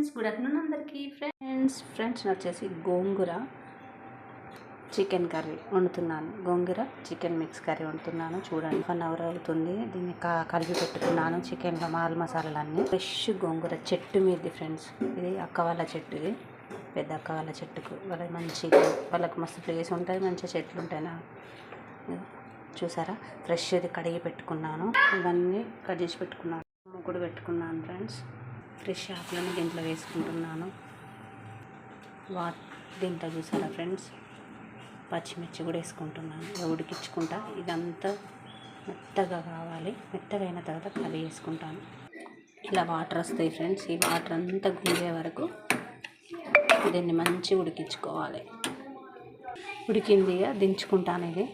Friends good afternoon అందరికీ. Friends friends వచ్చేసి gongura chicken curry వండుతున్నాను. గోంగూర చికెన్ మిక్స్ కర్రీ వండుతున్నాను. చూడండి వన్ అవర్ అవుతుంది. దీన్ని క- కలిపి పెట్టుకున్నాను చికెన్లో మాల్ మసాలాలన్నీ. ఫ్రెష్ గోంగూర చెట్టు మీది ఫ్రెండ్స్. ఇది అక్క వాళ్ళ చెట్టు ఇది. పెద్ద అక్క వాళ్ళ చెట్టుకు. వాళ్ళకి మంచి వాళ్ళకి మస్తు ప్లేస్ ఉంటుంది మంచిగా చెట్లు ఉంటాయి నా. చూసారా? ఫ్రెష్ ఇది కడిగి పెట్టుకున్నాను. ఇవన్నీ కట్ చేసి పెట్టుకున్నాను. ముగ్గుడు పెట్టుకున్నాను ఫ్రెండ్స్. ఫ్రెష్ ఆకులను దీంట్లో వేసుకుంటున్నాను. వా దీంట్లో చూసారా ఫ్రెండ్స్? పచ్చిమిర్చి కూడా వేసుకుంటున్నాను. ఉడికించుకుంటా. ఇదంతా మెత్తగా కావాలి. మెత్తగా అయిన తర్వాత కర్రీ వేసుకుంటాను. ఇలా వాటర్ వస్తాయి ఫ్రెండ్స్. ఈ వాటర్ అంతా గుంజే వరకు దీన్ని మంచిగా ఉడికించుకోవాలి. ఉడికింది ఇక దించుకుంటాను ఇది.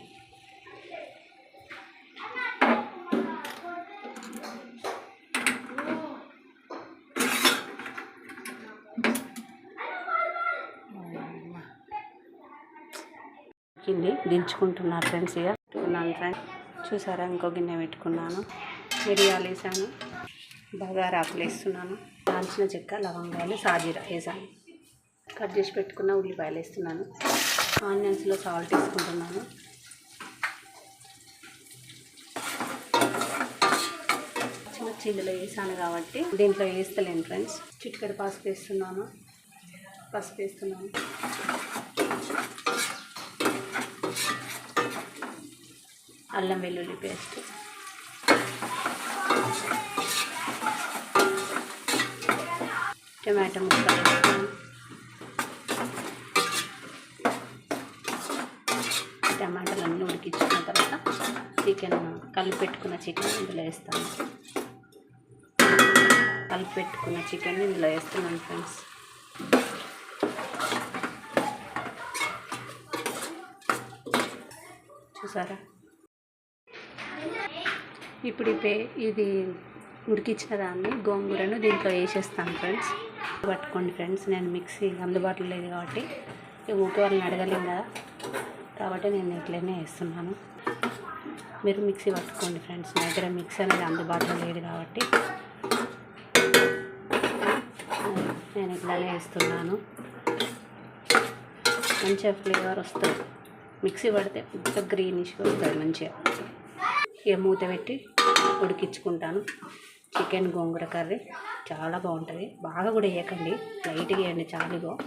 గిన్నె దించుకుంటున్నారు ఫ్రెండ్స్ ఇక. పెట్టుకున్నాను ఫ్రెండ్స్. చూసారా? ఇంకో గిన్నె పెట్టుకున్నాను. మిరియాలు వేసాను. బగారా ఆకులు వేస్తున్నాను. దాల్చిన చెక్క లవంగాలు సాజీరా వేసాను. కట్ చేసి పెట్టుకున్న ఉల్లిపాయలు వేస్తున్నాను. ఆనియన్స్లో సాల్ట్ వేసుకుంటున్నాను. పచ్చిమిర్చి ఇందులో వేసాను కాబట్టి దీంట్లో వేస్తలేను ఫ్రెండ్స్. చిటికెడు పసుపు వేస్తున్నాను. పసుపు వేస్తున్నాను. అల్లం వెల్లుల్లి పేస్ట్. టమాటో ముక్కలు టమాటాలన్నీ ఉడికించుకున్న తర్వాత చికెన్ కలిపి పెట్టుకున్న చికెన్ ఇందులో వేస్తాను. కలిపి పెట్టుకున్న చికెన్ ఇందులో వేస్తున్నాను ఫ్రెండ్స్. చూసారా? ఇప్పుడు ఇది ఉడికించిన దాన్ని గోంగూరను దీంట్లో వేసేస్తాను ఫ్రెండ్స్. పట్టుకోండి ఫ్రెండ్స్ నేను మిక్సీ అందుబాటులో లేదు కాబట్టి ఊరికి వాళ్ళని అడగలేం కదా. కాబట్టి నేను ఇట్లనే వేస్తున్నాను. మీరు మిక్సీ పట్టుకోండి ఫ్రెండ్స్ నా దగ్గర మిక్సీ అనేది అందుబాటులో లేదు కాబట్టి నేను ఇట్లానే వేస్తున్నాను. మంచిగా ఫ్లేవర్ వస్తుంది. మిక్సీ పడితే గ్రీనిష్గా వస్తుంది మంచిగా. ఇక మూత పెట్టి ఉడికించుకుంటాను. చికెన్ గోంగూర కర్రీ చాలా బాగుంటుంది. బాగా కూడా వేయకండి. లైట్గా వేయండి చాలుగో.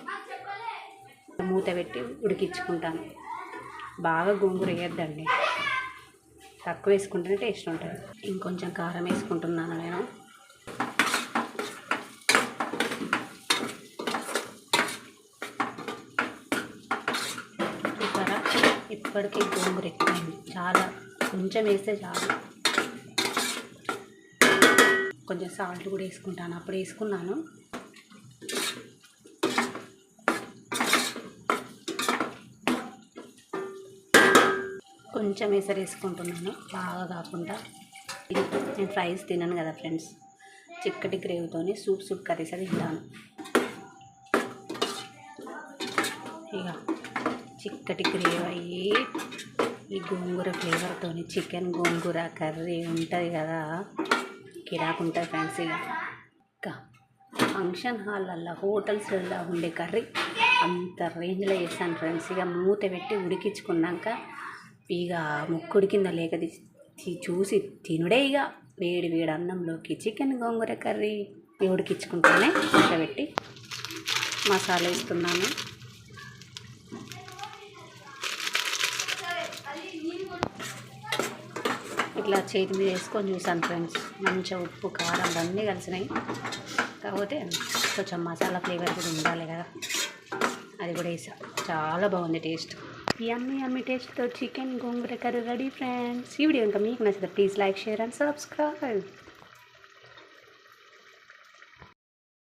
మూత పెట్టి ఉడికించుకుంటాను. బాగా గోంగూర వేయద్దండి. తక్కువ వేసుకుంటేనే టేస్ట్ ఉంటుంది. ఇంకొంచెం కారం వేసుకుంటున్నాను నేను. ఇప్పటికీ గోంగూర ఎక్కువైంది. చాలా కొంచెం వేస్తే చాలు. కొంచెం సాల్ట్ కూడా వేసుకుంటాను. అప్పుడు వేసుకున్నాను. కొంచెం ఎసరు వేసుకుంటున్నాను. బాగా కాకుండా నేను ఫ్రైస్ తిన్నాను కదా ఫ్రెండ్స్ చిక్కటి గ్రేవీతోని సూప్ సూప్ కర్రీస్ అది తింటాను. ఇక చిక్కటి గ్రేవీ అయ్యి ఈ గోంగూర ఫ్లేవర్తోని చికెన్ గోంగూర కర్రీ ఉంటుంది కదా. కిరాకు ఉంటుంది ఫ్రెండ్స్ ఇక ఇంకా ఫంక్షన్ హాల్లల్లో హోటల్స్లలో ఉండే కర్రీ అంత రేంజ్లో చేస్తాను ఫ్రెండ్స్ ఇక మూత పెట్టి ఉడికించుకున్నాక ఇక ముక్కుడి కింద లేక చూసి తినుడే ఇక వేడి వేడి అన్నంలోకి చికెన్ గోంగూర కర్రీ ఉడికించుకుంటూనే మూత పెట్టి మసాలా వేస్తున్నాను. ఇట్లా చేతి మీద వేసుకొని చూసాను ఫ్రెండ్స్. మంచిగా ఉప్పు కారం అన్నీ కలిసినాయి. కాకపోతే కొంచెం మసాలా ఫ్లేవర్ కూడా ఉండాలి కదా. అది కూడా వేసా. చాలా బాగుంది taste. Yummy yummy టేస్ట్తో chicken gongura curry ready friends. ఈ వీడియో ఇంకా మీకు నచ్చితే please like share and subscribe.